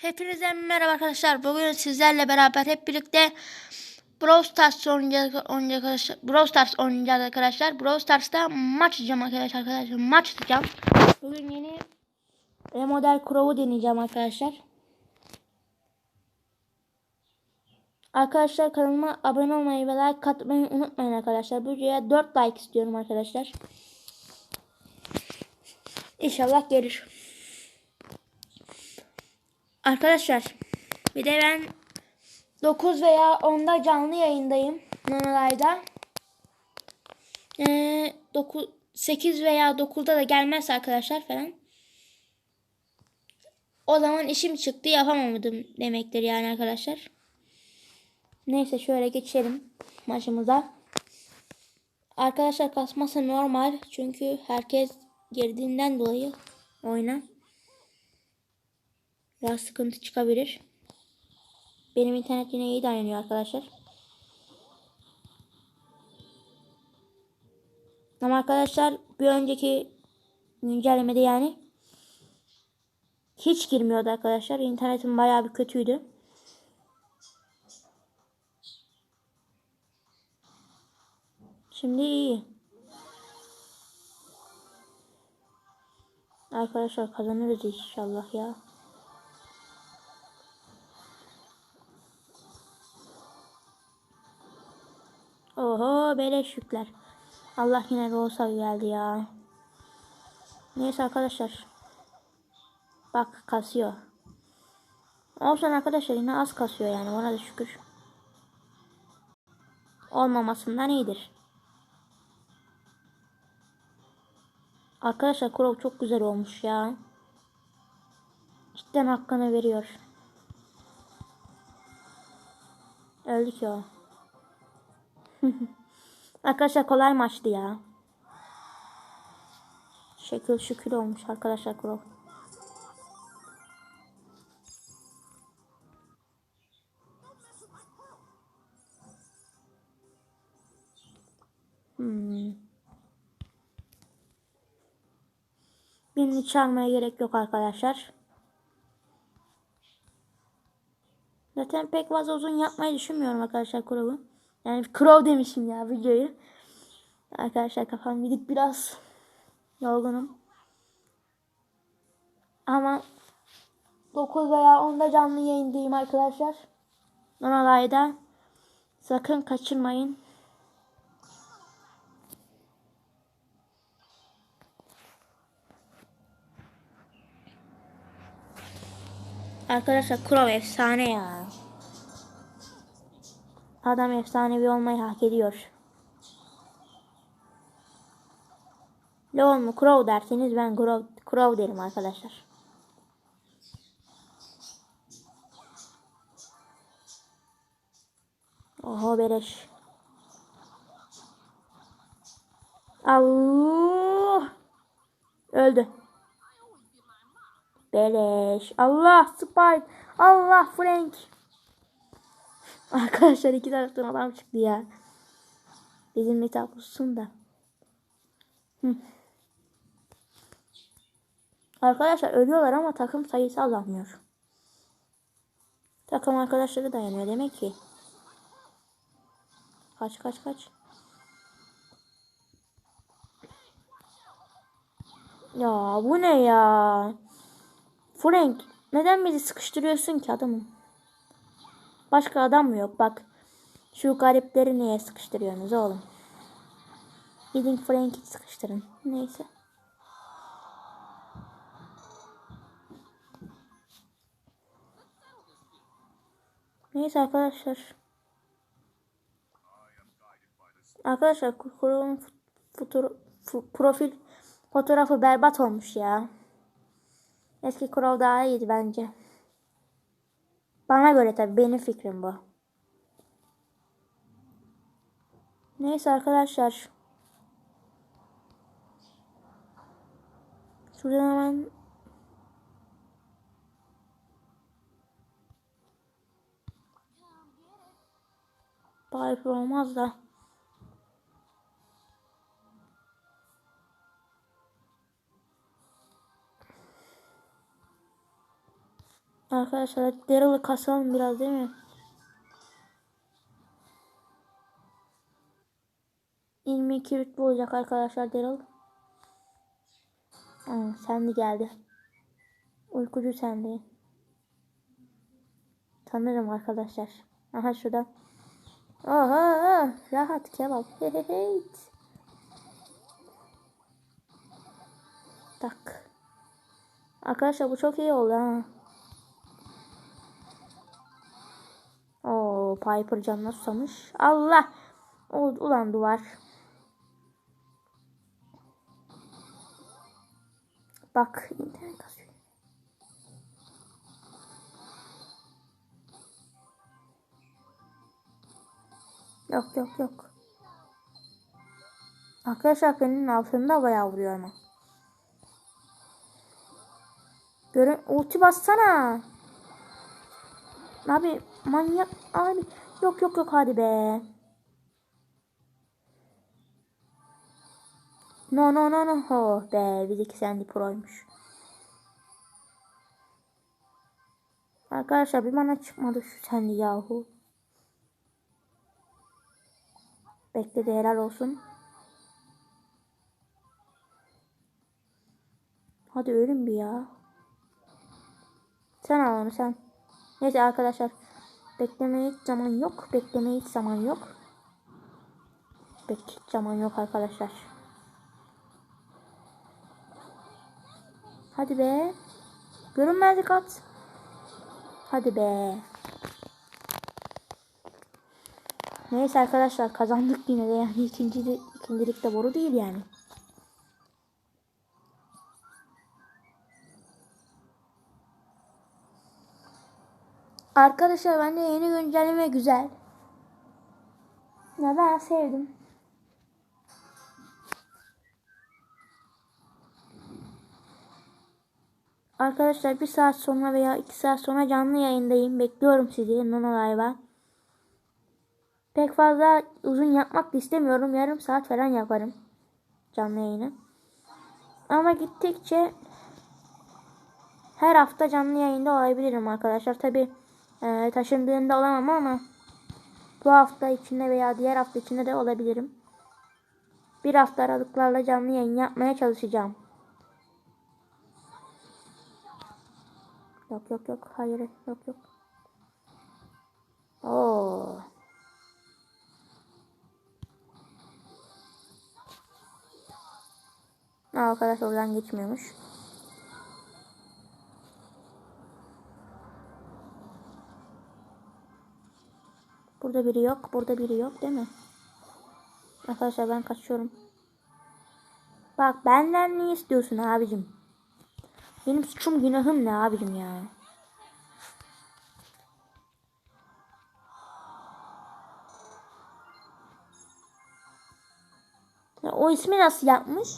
Hepinize merhaba arkadaşlar. Bugün sizlerle beraber hep birlikte Brawl Stars oynayacağız, arkadaşlar. Brawl Stars oynayacağız arkadaşlar. Brawl Stars'ta maç atacağım arkadaşlar. arkadaşlar. Maç atacağım. Bugün yeni remodel Crow'u deneyeceğim arkadaşlar. Arkadaşlar kanalıma abone olmayı ve like atmayı unutmayın arkadaşlar. Bu videoya 4 like istiyorum arkadaşlar. İnşallah gelir. Arkadaşlar bir de ben 9 veya 10'da canlı yayındayım. Nanalay'da. Ee, 9, 8 veya 9'da da gelmez arkadaşlar falan. O zaman işim çıktı yapamadım demektir yani arkadaşlar. Neyse şöyle geçelim maçımıza. Arkadaşlar kasması normal çünkü herkes girdiğinden dolayı oyna. Biraz sıkıntı çıkabilir. Benim internet yine iyi dayanıyor arkadaşlar. Ama arkadaşlar bir önceki güncellemede yani hiç girmiyordu arkadaşlar. İnternetim bayağı bir kötüydü. Şimdi iyi. Arkadaşlar kazanırız inşallah ya. Oho beleş yükler. Allah yine bir olsa geldi ya. Neyse arkadaşlar. Bak kasıyor. Olsun arkadaşlar yine az kasıyor yani ona da şükür. Olmamasından iyidir. Arkadaşlar Crow çok güzel olmuş ya. Cidden hakkını veriyor. Öldük ya. arkadaşlar kolay maçtı ya. Şekil şükür olmuş arkadaşlar Crow. Hmm. Birini çağırmaya gerek yok arkadaşlar. Zaten pek fazla uzun yapmayı düşünmüyorum arkadaşlar Crow'u. Yani Crow demişim ya videoyu. Arkadaşlar kafam gidip biraz yorgunum. Ama 9 veya 10'da canlı yayındayım arkadaşlar. Onalayda sakın kaçırmayın. Arkadaşlar Crow efsane ya. Adam efsanevi olmayı hak ediyor. Leon mu Crow derseniz ben Crow, Crow derim arkadaşlar. Oho beleş. Allah. Öldü. Beleş. Allah Spike. Allah Frank. Arkadaşlar iki taraftan adam çıktı ya. Bizim mitap olsun da. Arkadaşlar ölüyorlar ama takım sayısı azalmıyor. Takım arkadaşları dayanıyor demek ki. Kaç kaç kaç. Ya bu ne ya? Frank neden bizi sıkıştırıyorsun ki adamım? Başka adam mı yok? Bak şu garipleri niye sıkıştırıyorsunuz oğlum? Gidin Frank'i sıkıştırın. Neyse. Neyse arkadaşlar. Arkadaşlar Kur'un profil fotoğrafı berbat olmuş ya. Eski Crow daha iyiydi bence. Bana göre tabii benim fikrim bu. Neyse arkadaşlar. Şuradan hemen Piper olmaz da. Arkadaşlar Daryl'ı kasalım biraz değil mi? İki rütbe olacak arkadaşlar Daryl. Aa, Sandy geldi. Uykucu Sandy. Tanırım arkadaşlar. Aha şurada. Oha rahat kebap. Tak. Arkadaşlar bu çok iyi oldu ha. Piper canına susamış. Allah. Ulan duvar. Bak internet kasıyor. Yok yok yok. Arkadaşlar benim altında bayağı vuruyor ama. Görün ulti bassana. Abi manyak abi. Yok yok yok hadi be. No no no no. Oh be bizdeki Sandy Pro'ymuş. Arkadaşlar bir bana çıkmadı şu Sandy yahu. Bekledi helal olsun. Hadi ölüm bir ya. Sen al onu sen. Neyse arkadaşlar. Beklemeye hiç zaman yok. Beklemeye hiç zaman yok. Bek zaman yok arkadaşlar. Hadi be. Görünmezlik at. Hadi be. Neyse arkadaşlar kazandık yine de yani ikinci de, ikincilik de boru değil yani. Arkadaşlar bence yeni güncelleme güzel. Ya ben sevdim. Arkadaşlar bir saat sonra veya iki saat sonra canlı yayındayım. Bekliyorum sizi Nono Live'a. Pek fazla uzun yapmak istemiyorum. Yarım saat falan yaparım. Canlı yayını. Ama gittikçe her hafta canlı yayında olabilirim arkadaşlar. Tabi e, taşındığında olamam ama bu hafta içinde veya diğer hafta içinde de olabilirim. Bir hafta aralıklarla canlı yayın yapmaya çalışacağım. Yok yok yok. Hayır yok yok. Oo. Arkadaş oradan geçmiyormuş. Burada biri yok. Burada biri yok değil mi? Arkadaşlar ben kaçıyorum. Bak benden ne istiyorsun abicim? Benim suçum günahım ne abicim ya? Ya o ismi nasıl yapmış?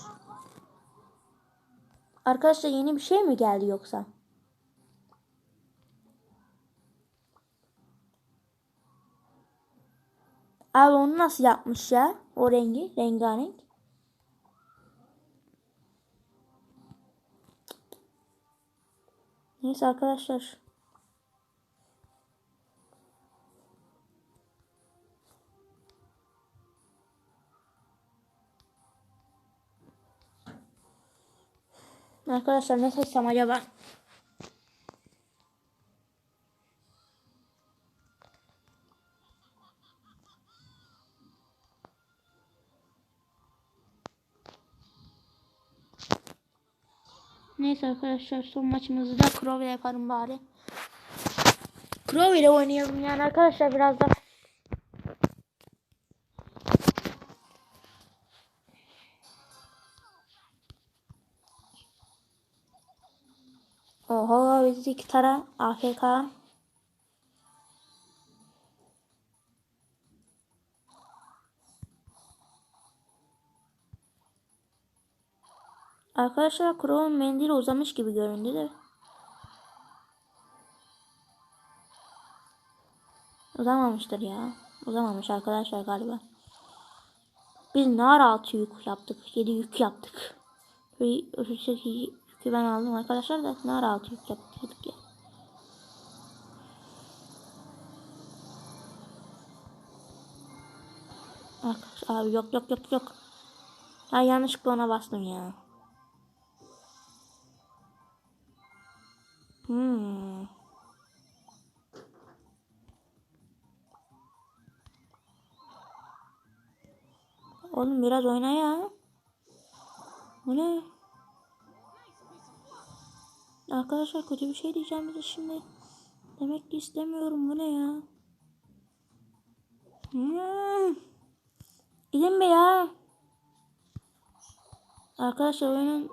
Arkadaşlar yeni bir şey mi geldi yoksa? Abi onu nasıl yapmış ya? O rengi, rengarenk. Neyse arkadaşlar. Arkadaşlar ne seçsem acaba? Neyse arkadaşlar son maçımızı da Crow ile yaparım bari. Crow ile oynayalım yani arkadaşlar biraz da. Oho bizdeki tara AFK. Arkadaşlar Crow'un mendili uzamış gibi göründü de. Uzamamıştır ya. Uzamamış arkadaşlar galiba. Biz nar altı yük yaptık. yedi yük yaptık. Öteki yükü ben aldım arkadaşlar da nar altı yük yaptık ya. Abi yok yok yok yok. Ha yanlışlıkla ona bastım ya. Biraz oyna ya. Bu ne? Arkadaşlar kötü bir şey diyeceğim bize şimdi. Demek ki istemiyorum. Bu ne ya? Hmm. Gidin be ya. Arkadaşlar oyunun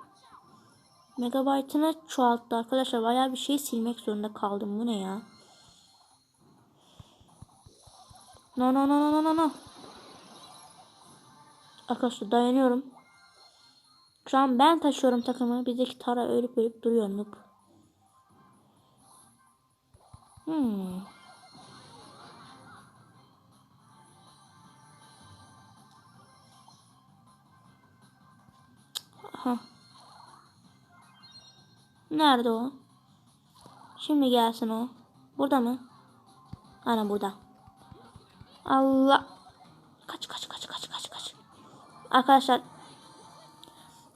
megabaytını çoğalttı arkadaşlar. Bayağı bir şey silmek zorunda kaldım. Bu ne ya? No no no no no no. Arkadaşlar dayanıyorum. Şu an ben taşıyorum takımı. Bizdeki Tara ölüp ölüp duruyor noob. Hmm. Aha. Nerede o? Şimdi gelsin o. Burada mı? Ana burada. Allah. Kaç kaç kaç kaç kaç. Arkadaşlar.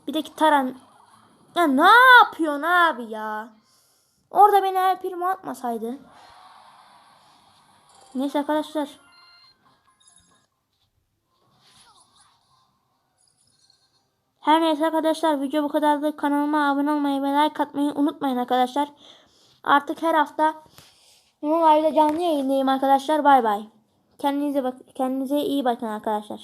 Bir de Taran. Ya ne yapıyorsun abi ya? Orada beni el primo atmasaydı. Neyse arkadaşlar. Her neyse arkadaşlar video bu kadardı. Kanalıma abone olmayı ve like atmayı unutmayın arkadaşlar. Artık her hafta Live'da canlı yayındayım arkadaşlar. Bay bay. Kendinize bak kendinize iyi bakın arkadaşlar.